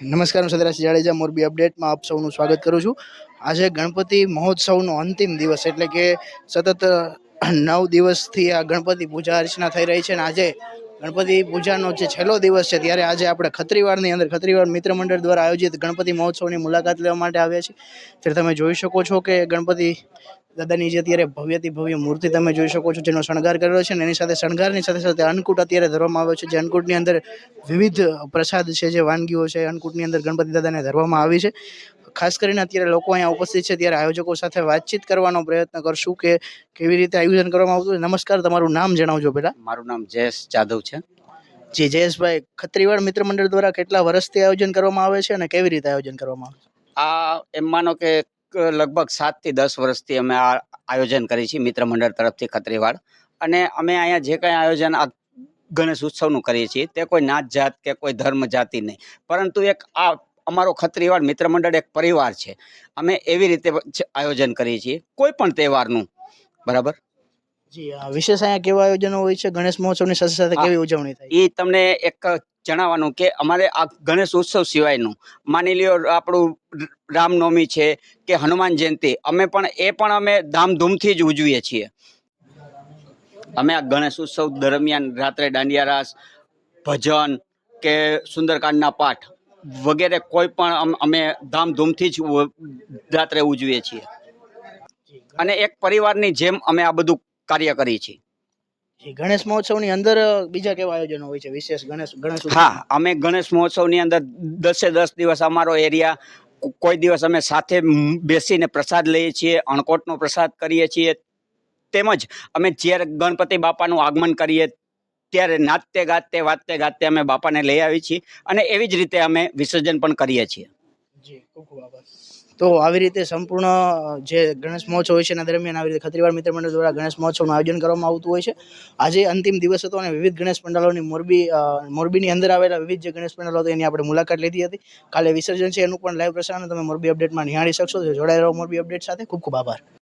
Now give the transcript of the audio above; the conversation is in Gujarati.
નમસ્કાર, હું સદરાજ જાડેજા, મોરબી અપડેટમાં આપ સૌનું સ્વાગત કરું છું. આજે ગણપતિ મહોત્સવનો અંતિમ દિવસ એટલે કે સતત નવ દિવસથી આ ગણપતિ પૂજા અર્ચના થઈ રહી છે અને આજે ગણપતિ પૂજાનો જે છેલ્લો દિવસ છે ત્યારે આજે આપણે ખત્રીવાડની અંદર ખત્રીવાડ મિત્ર મંડળ દ્વારા આયોજિત ગણપતિ મહોત્સવની મુલાકાત લેવા માટે આવ્યા છીએ. ત્યારે તમે જોઈ શકો છો કે ગણપતિ દાદાની જે અત્યારે ભવ્યથી ભવ્ય મૂર્તિ તમે જોઈ શકો છો જેનો શણગાર કરેલો છે અને એની સાથે શણગારની સાથે સાથે અન્નકૂટ અત્યારે ધરવામાં આવ્યો છે જે અન્નકૂટની અંદર વિવિધ પ્રસાદ છે જે વાનગીઓ છે અન્નકૂટની અંદર ગણપતિ દાદાને ધરવામાં આવી છે. ખાસ કરીને અત્યારે લોકો અહીંયા ઉપસ્થિત છે ત્યારે આયોજકો સાથે વાતચીત કરવાનો પ્રયત્ન કરશું કે કેવી રીતે આયોજન કરવામાં આવતું નમસ્કાર તમારું નામ જણાવજો પહેલાં. મારું નામ જયેશ જાદવ છે. જી જયેશભાઈ ખત્રીવાડ મિત્ર મંડળ દ્વારા કેટલા વર્ષથી આયોજન કરવામાં આવે છે અને કેવી રીતે આયોજન કરવામાં આવે છે? આ એમ માનો કે ક- લગભગ સાતથી દસ વર્ષથી અમે આ આયોજન કરી છીએ મિત્ર મંડળ તરફથી ખત્રીવાડ અને અમે અહીંયા જે કંઈ આયોજન આ ગણેશ ઉત્સવનું કરીએ છીએ તે કોઈ નાત જાત કે કોઈ ધર્મ જાતિ નહીં. પરંતુ એક આ અમારો ખત્રીવાડ મિત્ર મંડળ એક પરિવાર છે. અમે એવી રીતે આયોજન કરીએ છીએ. કોઈ પણ તહેવારનું. બરાબર? જી વિશેષ અહીંયા કેવા આયોજનો હોય છે? ગણેશ મહોત્સવની સાથે સાથે કેવી ઉજવણી થાય? એ તમને એક જણાવવાનું કે અમારે આ ગણેશ ઉત્સવ સિવાયનું. માની લ્યો, આપણું રામનવમી છે કે હનુમાન જયંતિ, અમે પણ એ પણ અમે ધામધૂમથી જ ઉજવીએ છીએ. અમે આ ગણેશ ઉત્સવ દરમિયાન રાત્રે દાંડિયા રાસ ભજન કે સુંદરકાંડના પાઠ વગેરે કોઈ પણ અમે ધામધૂમથી જ રાત્રે ઉજવીએ છીએ. અને એક પરિવારની જેમ અમે આ બધું કાર્ય કરીએ છીએ. ગણેશ મહોત્સવની અંદર બીજા કેવા આયોજનો હોય છે? વિશેષ ગણેશ ગણેશ હા અમે ગણેશ મહોત્સવની અંદર દસે દસ દિવસ અમારો એરિયા કોઈ દિવસ અમે સાથે બેસીને પ્રસાદ લઈએ છીએ અણકોટનો પ્રસાદ કરીએ છીએ. તેમજ અમે જ્યારે ગણપતિ બાપાનું આગમન કરીએ ત્યારે નાચતે ગાતે વાતે ગાતે અમે બાપાને લઈ આવીએ છીએ અને એવી જ રીતે અમે વિસર્જન પણ કરીએ છીએ. જી ખૂબ ખૂબ આભાર. તો આવી રીતે સંપૂર્ણ જે ગણેશ મહોત્સવ હોય છે એના દરમિયાન આવી રીતે ખત્રીવાર મિત્ર મંડળ દ્વારા ગણેશ મહોત્સવનું આયોજન કરવામાં આવતું હોય છે. આજે અંતિમ દિવસ હતો અને વિવિધ ગણેશ પંડાલોની મોરબી મોરબીની અંદર આવેલા વિવિધ જે ગણેશ પંડાલો હતો એની આપણે મુલાકાત લીધી હતી. કાલે વિસર્જન છે એનું પણ લાઈવ પ્રસારણ તમે મોરબી અપડેટમાં નિહાળી શકશો. રહો મોરબી અપડેટ સાથે. ખૂબ ખૂબ આભાર.